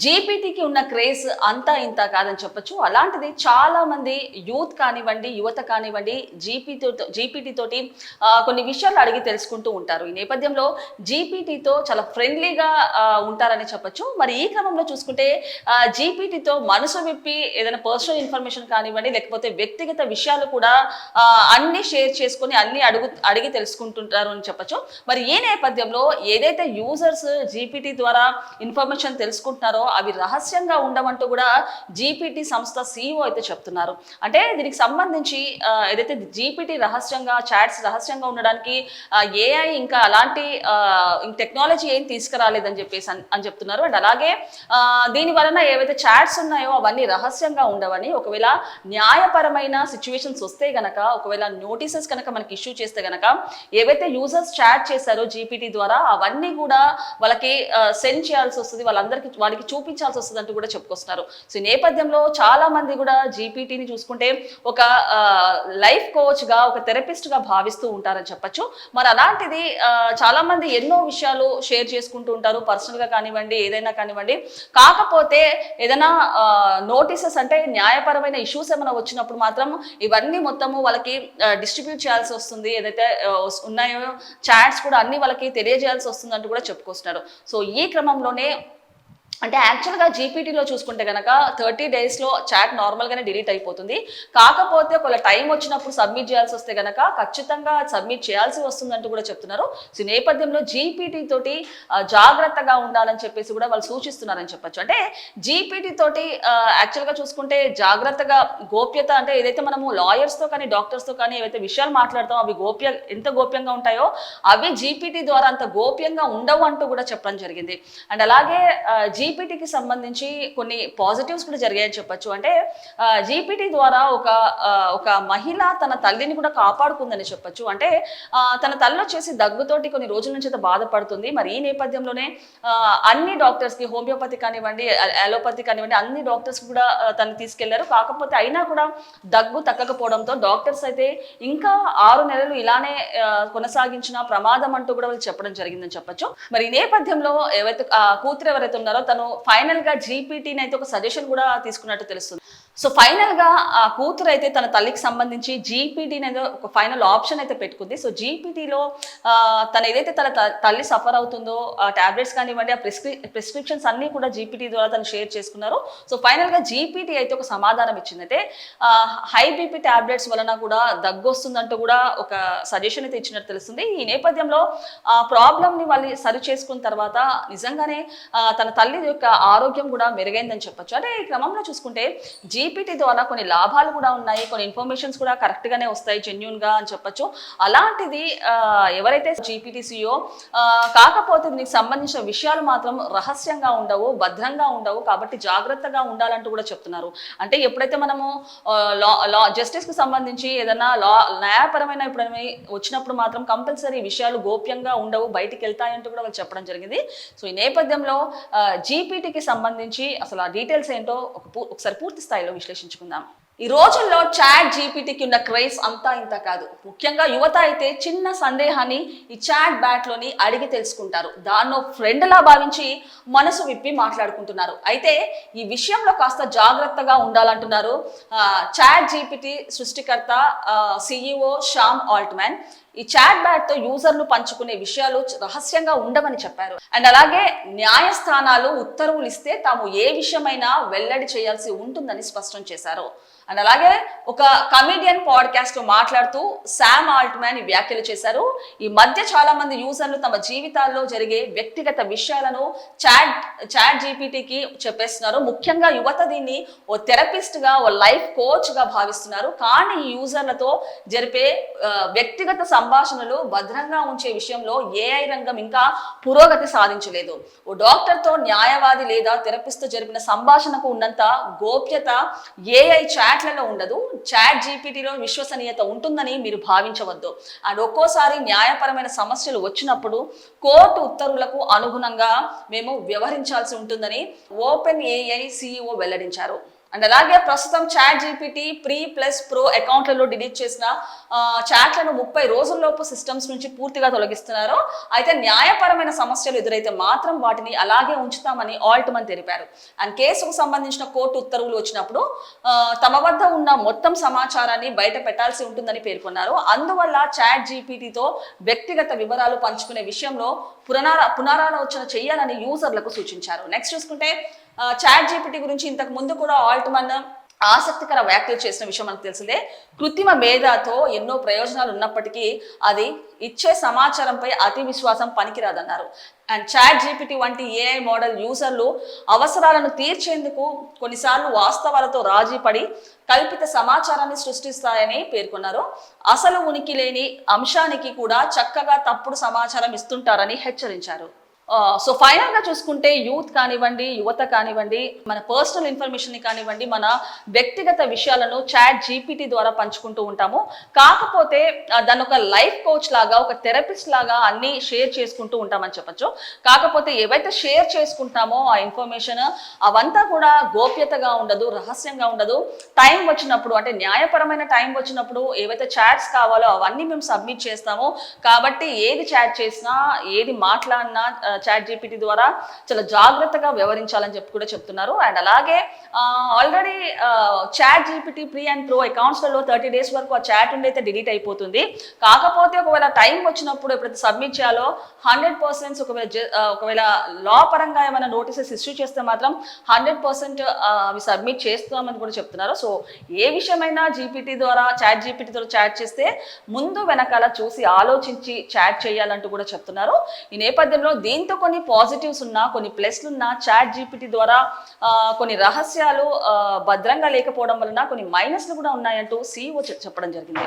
జీపీటీకి ఉన్న క్రేజ్ అంతా ఇంత కాదని చెప్పొచ్చు. అలాంటిది చాలా మంది యూత్ కానివ్వండి యువత కానివ్వండి జీపీటీతో జీపీటీతోటి కొన్ని విషయాలు అడిగి తెలుసుకుంటూ ఉంటారు. ఈ నేపథ్యంలో జీపీటీతో చాలా ఫ్రెండ్లీగా ఉంటారని చెప్పొచ్చు. మరి ఈ క్రమంలో చూసుకుంటే జీపీటీతో మనసు విప్పి ఏదైనా పర్సనల్ ఇన్ఫర్మేషన్ కానివ్వండి లేకపోతే వ్యక్తిగత విషయాలు కూడా అన్ని షేర్ చేసుకొని అన్ని అడుగు అడిగి తెలుసుకుంటుంటారు అని చెప్పొచ్చు. మరి ఈ నేపథ్యంలో ఏదైతే యూజర్స్ జీపీటీ ద్వారా ఇన్ఫర్మేషన్ తెలుసుకుంటున్నారో అవి రహస్యంగా ఉండమంటూ కూడా జీపీటీ సంస్థ సిఇఓ అయితే చెప్తున్నారు. అంటే దీనికి సంబంధించి ఏదైతే జీపీటీ రహస్యంగా చాట్స్ రహస్యంగా ఉండడానికి ఏఐ ఇంకా అలాంటి టెక్నాలజీ ఏం తీసుకురాలేదని చెప్పేసి అని చెప్తున్నారు. అండ్ అలాగే దీని వలన ఏవైతే చాట్స్ ఉన్నాయో అవన్నీ రహస్యంగా ఉండవని ఒకవేళ న్యాయపరమైన సిచ్యువేషన్స్ వస్తే గనక ఒకవేళ నోటీసెస్ కనుక మనకి ఇష్యూ చేస్తే గనక ఏవైతే యూజర్స్ చాట్ చేశారో జీపీటీ ద్వారా అవన్నీ కూడా వాళ్ళకి సెండ్ చేయాల్సి వస్తుంది. వాళ్ళందరికీ వాళ్ళకి చూపించాల్సి వస్తుంది అంటూ కూడా చెప్పుకొస్తున్నారు. సో ఈ నేపథ్యంలో చాలా మంది కూడా జీపీటీని చూసుకుంటే ఒక లైఫ్ కోచ్గా ఒక థెరపిస్ట్గా భావిస్తూ ఉంటారని చెప్పొచ్చు. మరి అలాంటిది చాలా మంది ఎన్నో విషయాలు షేర్ చేసుకుంటూ ఉంటారు. పర్సనల్గా కానివ్వండి ఏదైనా కానివ్వండి. కాకపోతే ఏదైనా నోటీసెస్ అంటే న్యాయపరమైన ఇష్యూస్ ఏమైనా వచ్చినప్పుడు మాత్రం ఇవన్నీ మొత్తము వాళ్ళకి డిస్ట్రిబ్యూట్ చేయాల్సి వస్తుంది. ఏదైతే ఉన్నాయో చాట్స్ కూడా అన్ని వాళ్ళకి తెలియజేయాల్సి వస్తుంది అంటూ కూడా చెప్పుకొస్తున్నారు. సో ఈ క్రమంలోనే అంటే యాక్చువల్గా జీపీటీలో చూసుకుంటే కనుక థర్టీ డేస్లో చాట్ నార్మల్గానే డిలీట్ అయిపోతుంది. కాకపోతే ఒకవేళ టైం వచ్చినప్పుడు సబ్మిట్ చేయాల్సి వస్తే కనుక ఖచ్చితంగా సబ్మిట్ చేయాల్సి వస్తుందంటూ కూడా చెప్తున్నారు. సో నేపథ్యంలో జీపీటీ తోటి జాగ్రత్తగా ఉండాలని చెప్పేసి కూడా వాళ్ళు సూచిస్తున్నారని చెప్పొచ్చు. అంటే జీపీటీ తోటి యాక్చువల్గా చూసుకుంటే జాగ్రత్తగా గోప్యత అంటే ఏదైతే మనము లాయర్స్తో కానీ డాక్టర్స్తో కానీ ఏవైతే విషయాలు మాట్లాడతామో అవి గోప్య ఎంత గోప్యంగా ఉంటాయో అవి జీపీటీ ద్వారా అంత గోప్యంగా ఉండవు అంటూ కూడా చెప్పడం జరిగింది. అండ్ అలాగే జీపీటీకి సంబంధించి కొన్ని పాజిటివ్స్ కూడా జరిగాయని చెప్పొచ్చు. అంటే జీపీటీ ద్వారా ఒక ఒక మహిళ తన తల్లిని కూడా కాపాడుకుందని చెప్పొచ్చు. అంటే తన తల్లి వచ్చేసి దగ్గుతోటి కొన్ని రోజుల నుంచి అయితే బాధపడుతుంది. మరి ఈ నేపథ్యంలోనే అన్ని డాక్టర్స్కి హోమియోపతి కానివ్వండి అలోపతి కానివ్వండి అన్ని డాక్టర్స్ కూడా తను తీసుకెళ్ళారు. కాకపోతే అయినా కూడా దగ్గు తగ్గకపోవడంతో డాక్టర్స్ అయితే ఇంకా ఆరు నెలలు ఇలానే కొనసాగించిన ప్రమాదం అంటూ కూడా వాళ్ళు చెప్పడం జరిగిందని చెప్పొచ్చు. మరి ఈ నేపథ్యంలో ఎవరైతే కూతురు ఎవరైతే ఉన్నారో తను ఫైనల్గా జీపీటీని అయితే ఒక సజెషన్ కూడా తీసుకున్నట్టు తెలుస్తుంది. సో ఫైనల్గా ఆ కూతురు అయితే తన తల్లికి సంబంధించి జీపీటీ అనేది ఒక ఫైనల్ ఆప్షన్ అయితే పెట్టుకుంది. సో జీపీటీలో తను ఏదైతే తన త- తల్లి సఫర్ అవుతుందో ఆ టాబ్లెట్స్ కానివ్వండి ఆ ప్రిస్క్రి ప్రిస్క్రిప్షన్స్ అన్ని కూడా జీపీటీ ద్వారా తను షేర్ చేసుకున్నారు. సో ఫైనల్గా జీపీటీ అయితే ఒక సమాధానం ఇచ్చింది. అయితే హై బీపీ టాబ్లెట్స్ వలన కూడా దగ్గు వస్తుందంటూ కూడా ఒక సజెషన్ అయితే ఇచ్చినట్టు తెలుస్తుంది. ఈ నేపథ్యంలో ఆ ప్రాబ్లమ్ని వాళ్ళు సరి చేసుకున్న తర్వాత నిజంగానే తన తల్లి యొక్క ఆరోగ్యం కూడా మెరుగైందని చెప్పొచ్చు. అంటే ఈ క్రమంలో చూసుకుంటే జీ జీపీటీ ద్వారా కొన్ని లాభాలు కూడా ఉన్నాయి కొన్ని ఇన్ఫర్మేషన్స్ కూడా కరెక్ట్ గానే వస్తాయి జెన్యున్గా అని చెప్పొచ్చు. అలాంటిది ఎవరైతే జీపీటీ సిఇఓ కాకపోతే దీనికి సంబంధించిన విషయాలు మాత్రం రహస్యంగా ఉండవు భద్రంగా ఉండవు కాబట్టి జాగ్రత్తగా ఉండాలంటూ కూడా చెప్తున్నారు. అంటే ఎప్పుడైతే మనము లా లా జస్టిస్కి సంబంధించి ఏదైనా లా న్యాయపరమైన ఎప్పుడైనా వచ్చినప్పుడు మాత్రం కంపల్సరీ విషయాలు గోప్యంగా ఉండవు బయటికి వెళ్తాయంటూ కూడా వాళ్ళు చెప్పడం జరిగింది. సో ఈ నేపథ్యంలో జీపీటీకి సంబంధించి అసలు ఆ డీటెయిల్స్ ఏంటో ఒకసారి పూర్తి స్థాయిలో విశ్లేషించుకుందాం. ఈ రోజుల్లో చాట్ జీపీటీకి ఉన్న క్రేజ్ అంతా ఇంత కాదు. ముఖ్యంగా యువత అయితే చిన్న సందేహాన్ని ఈ చాట్ బ్యాట్లోని అడిగి తెలుసుకుంటారు. దాన్నో ఫ్రెండ్లా భావించి మనసు విప్పి మాట్లాడుకుంటున్నారు. అయితే ఈ విషయంలో కాస్త జాగ్రత్తగా ఉండాలంటున్నారు చాట్ జీపీటీ సృష్టికర్త సిఇఓ శ్యామ్ ఆల్ట్మ్యాన్ ఈ చాట్ బ్యాట్తో యూజర్లు పంచుకునే విషయాలు రహస్యంగా ఉండవని చెప్పారు. అండ్ అలాగే న్యాయస్థానాలు ఉత్తర్వులు ఇస్తే తాము ఏ విషయమైనా వెల్లడి చేయాల్సి ఉంటుందని స్పష్టం చేశారు. అండ్ అలాగే ఒక కమెడియన్ పాడ్కాస్ట్లో మాట్లాడుతూ శామ్ ఆల్ట్మ్యాన్ ఈ వ్యాఖ్యలు చేశారు. ఈ మధ్య చాలా మంది యూజర్లు తమ జీవితాల్లో జరిగే వ్యక్తిగత విషయాలను చాట్ చాట్ జీపీటీకి చెప్పేస్తున్నారు. ముఖ్యంగా యువత దీన్ని ఓ థెరపిస్ట్గా ఓ లైఫ్ కోచ్గా భావిస్తున్నారు. కానీ ఈ యూజర్లతో జరిపే వ్యక్తిగత సంభాషణలు భద్రంగా ఉంచే విషయంలో ఏఐ రంగం ఇంకా పురోగతి సాధించలేదు. ఓ డాక్టర్తో న్యాయవాది లేదా థెరపిస్ట్తో జరిపిన సంభాషణకు ఉన్నంత గోప్యత ఏఐ చాట్ చాట్లలో ఉండదు. చాట్ జీపీటీలో విశ్వసనీయత ఉంటుందని మీరు భావించవద్దు. అండ్ ఒక్కోసారి న్యాయపరమైన సమస్యలు వచ్చినప్పుడు కోర్టు ఉత్తర్వులకు అనుగుణంగా మేము వ్యవహరించాల్సి ఉంటుందని ఓపెన్ ఏఐ సిఇఓ వెల్లడించారు. అండ్ అలాగే ప్రస్తుతం chat GPT free plus pro అకౌంట్లలో డిలీట్ చేసిన చాట్లను ముప్పై రోజుల్లోపు సిస్టమ్స్ నుంచి పూర్తిగా తొలగిస్తున్నారు. అయితే న్యాయపరమైన సమస్యలు ఎదురైతే మాత్రం వాటిని అలాగే ఉంచుతామని ఆల్ట్మన్ తెలిపారు. అండ్ కేసుకు సంబంధించిన కోర్టు ఉత్తర్వులు వచ్చినప్పుడు తమ వద్ద ఉన్న మొత్తం సమాచారాన్ని బయట పెట్టాల్సి ఉంటుందని పేర్కొన్నారు. అందువల్ల చాట్ జీపీటీతో వ్యక్తిగత వివరాలు పంచుకునే విషయంలో పునరా పునరాలోచన చేయాలని యూజర్లకు సూచించారు. నెక్స్ట్ చూసుకుంటే చాట్ జీపీటీ గురించి ఇంతకు ముందు కూడా ఆల్ట్మన్ ఆసక్తికర వ్యాఖ్యలు చేసిన విషయం మనకు తెలిసిందే. కృత్రిమ మేధాతో ఎన్నో ప్రయోజనాలు ఉన్నప్పటికీ అది ఇచ్చే సమాచారంపై అతి విశ్వాసం పనికిరాదన్నారు. అండ్ చాట్ జీపీటీ వంటి ఏఐ మోడల్ యూజర్లు అవసరాలను తీర్చేందుకు కొన్నిసార్లు వాస్తవాలతో రాజీ పడి కల్పిత సమాచారాన్ని సృష్టిస్తాయని పేర్కొన్నారు. అసలు ఉనికి లేని అంశానికి కూడా చక్కగా తప్పుడు సమాచారం ఇస్తుంటారని హెచ్చరించారు. సో ఫైనల్గా చూసుకుంటే యూత్ కానివ్వండి యువత కానివ్వండి మన పర్సనల్ ఇన్ఫర్మేషన్ని కానివ్వండి మన వ్యక్తిగత విషయాలను చాట్ జీపీటీ ద్వారా పంచుకుంటూ ఉంటాము. కాకపోతే దాని ఒక లైఫ్ కోచ్ లాగా ఒక థెరపిస్ట్ లాగా అన్ని షేర్ చేసుకుంటూ ఉంటామని చెప్పొచ్చు. కాకపోతే ఏవైతే షేర్ చేసుకుంటామో ఆ ఇన్ఫర్మేషన్ అవంతా కూడా గోప్యతగా ఉండదు రహస్యంగా ఉండదు. టైం వచ్చినప్పుడు అంటే న్యాయపరమైన టైం వచ్చినప్పుడు ఏవైతే చాట్స్ కావాలో అవన్నీ మేము సబ్మిట్ చేస్తాము. కాబట్టి ఏది చాట్ చేసినా ఏది మాట్లాడినా చాట్ జీపీటీ ద్వారా చాలా జాగ్రత్తగా వ్యవహరించాలని చెప్పి కూడా చెప్తున్నారు. అండ్ అలాగే already chat GPT free and pro అకౌంట్స్లలో thirty days వరకు ఆ చాట్ ఉండి అయితే డిలీట్ అయిపోతుంది. కాకపోతే ఒకవేళ టైం వచ్చినప్పుడు ఎప్పుడైతే సబ్మిట్ చేయాలో హండ్రెడ్ పర్సెంట్స్ ఒకవేళ ఒకవేళ లా పరంగా ఏమైనా నోటీసెస్ ఇష్యూ చేస్తే మాత్రం హండ్రెడ్ పర్సెంట్ అవి సబ్మిట్ చేస్తామని కూడా చెప్తున్నారు. సో ఏ విషయమైనా జీపీటీ ద్వారా చాట్ జీపీటీ ద్వారా చాట్ చేస్తే ముందు వెనకాల చూసి ఆలోచించి చాట్ చేయాలంటూ కూడా చెప్తున్నారు. ఈ నేపథ్యంలో దీంతో కొన్ని పాజిటివ్స్ ఉన్నా కొన్ని ప్లస్లు ఉన్నా చాట్ జీపీటీ ద్వారా కొన్ని రహస్యాలు భద్రంగా లేకపోవడం వలన కొన్ని మైనస్లు కూడా ఉన్నాయంటూ సీఈఓ చెప్పడం జరిగింది.